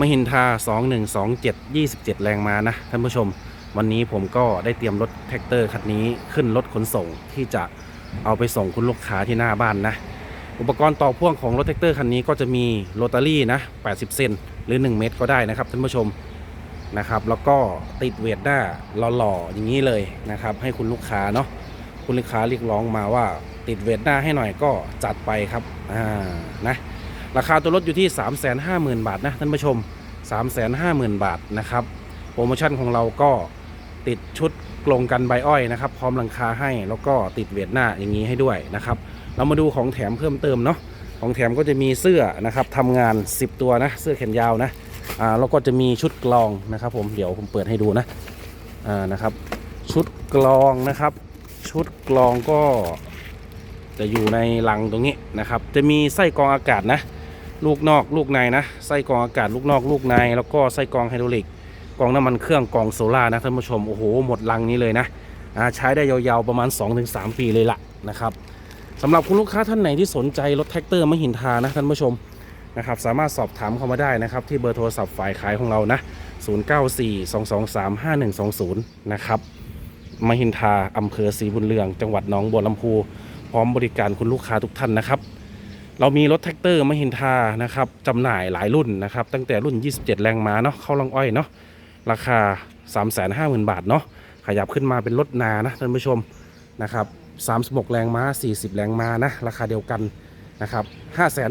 มหินทา 2127 27 แรงมานะท่านผู้ชม วันนี้ผมก็ได้เตรียมรถแท็กเตอร์คันนี้ขึ้นรถขนส่งที่จะเอาไปส่งคุณลูกค้าที่หน้าบ้านนะ อุปกรณ์ต่อพ่วงของรถแท็กเตอร์คันนี้ก็จะมีโรตารี่นะ 80 เซนหรือ 1 เมตรก็ได้นะครับท่านผู้ชมนะครับ แล้วก็ติดเวทหน้าหล่อๆอย่างนี้เลยนะครับ ให้คุณลูกค้าเนาะคุณลูกค้าเรียกร้องมาว่าติดเวทหน้าให้หน่อยก็จัดไปครับอ่านะ ราคาตัวรถอยู่ที่ 350,000 บาทนะท่านผู้ชม 350,000 บาทนะครับ โปรโมชั่นของเราก็ติดชุดกลงกันใบอ้อยนะครับ พร้อมหลังคาให้แล้วก็ติดเวทหน้าอย่างนี้ให้ด้วยนะครับ เรามาดูของแถมเพิ่มเติมเนาะของแถมก็จะมีเสื้อนะครับทำงาน 10 ตัวนะ เสื้อแขนยาวนะอ่าแล้วก็จะมีชุดกลองนะครับ ผมเดี๋ยวผมเปิดให้ดูนะอ่านะครับ ชุดกลองนะครับ ชุดกลองก็จะอยู่ในลังตรงนี้นะครับ จะมีไส้กรองอากาศนะ ลูกนอกลูกในนะไส้กรองอากาศลูกนอกลูกใน แล้วก็ไส้กรองไฮดรอลิกกรองน้ำมันเครื่องกรองโซล่านะท่านผู้ชมโอ้โหหมดลังนี้เลยนะใช้ได้ยาวๆประมาณ 2-3 ปีเลยละนะครับสำหรับคุณลูกค้าท่านไหนที่สนใจรถแท็กเตอร์มหินทานะท่านผู้ชมนะครับสามารถสอบถามเข้ามาได้นะครับ ที่เบอร์โทรศัพท์ฝ่ายขายของเรานะ 0942235120 นะครับมหินทาอำเภอศรีบุญเรือง จังหวัดหนองบัวลำพู พร้อมบริการคุณลูกค้าทุกท่านนะครับ เรามีรถแท็กเตอร์มหินทานะครับจำหน่ายหลายรุ่นนะครับ ตั้งแต่รุ่น 27 แรงม้าเนาะเข้าลังอ้อยเนาะราคา 350,000 บาทเนาะขยับขึ้นมาเป็นรถนานะท่านผู้ชมนะครับ36 แรงม้า 40 แรงม้านะราคาเดียวกันนะครับ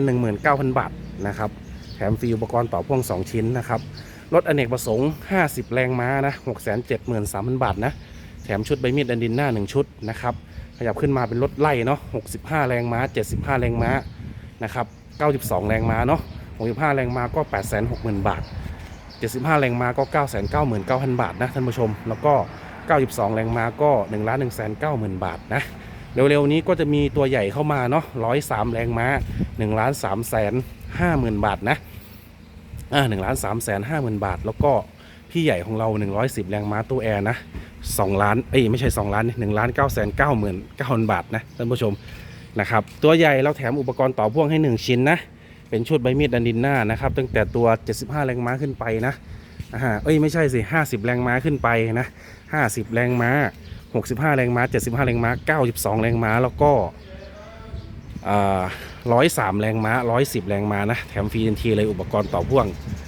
519,000 บาทนะครับแถมฟรีอุปกรณ์ต่อพ่วง 2 ชิ้นนะครับรถอเนกประสงค์ 50 แรงม้านะ673,000 บาทนะแถมชุดใบมีดดันดินหน้า 1 ชุดนะครับขยับขึ้นมาเป็นรถไล่เนาะ65 แรงม้า 75 แรงม้า นะครับ 92 แรงม้าเนาะ 65 แรงม้าก็ 860,000 บาท 75 แรงม้าก็ 999,000 บาทนะท่านผู้ชม แล้วก็ 92 แรงม้าก็ 1 1 9 0 0 0 0 บาทนะ เร็วๆนี้ก็จะมีตัวใหญ่เข้ามาเนาะ 103 แรงม้า 1 3 5 0 0 0 0 บาทนะ อ่า1 3 5 0 0 0 0 บาท แล้วก็พี่ใหญ่ของเรา 110 แรงม้าตู้แอร์นะ2ล้าน เอ้ยไม่ใช่ 2 ล้าน1ล้าน9 9 9 0 0 0บาทนะท่านผู้ชม นะครับตัวใหญ่เราแถมอุปกรณ์ต่อพ่วงให้ 1 ชิ้นนะเป็นชุดใบมีดดันดินหน้านะครับตั้งแต่ตัว 75 แรงม้าขึ้นไปนะอ่าเอ้ยไม่ใช่สิ50 แรงม้าขึ้นไปนะ50 แรงม้า 65 แรงม้า 75 แรงม้า 92 แรงม้าแล้วก็อ่า103แรงม้า110แรงม้านะแถมฟรีทันทีเลยอุปกรณ์ต่อพ่วง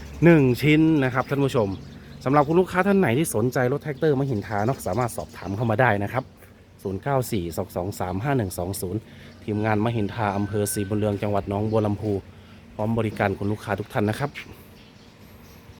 1 ชิ้นนะครับท่านผู้ชมสำหรับคุณลูกค้าท่านไหนที่สนใจรถแท็กเตอร์มหินทาเนาะสามารถสอบถามเข้ามาได้นะครับ 0942235120 ทีมงานมหินทาอำเภอศรีบุญเรืองจังหวัดหนองบัวลำพู พร้อมบริการคุณลูกค้าทุกท่านนะครับ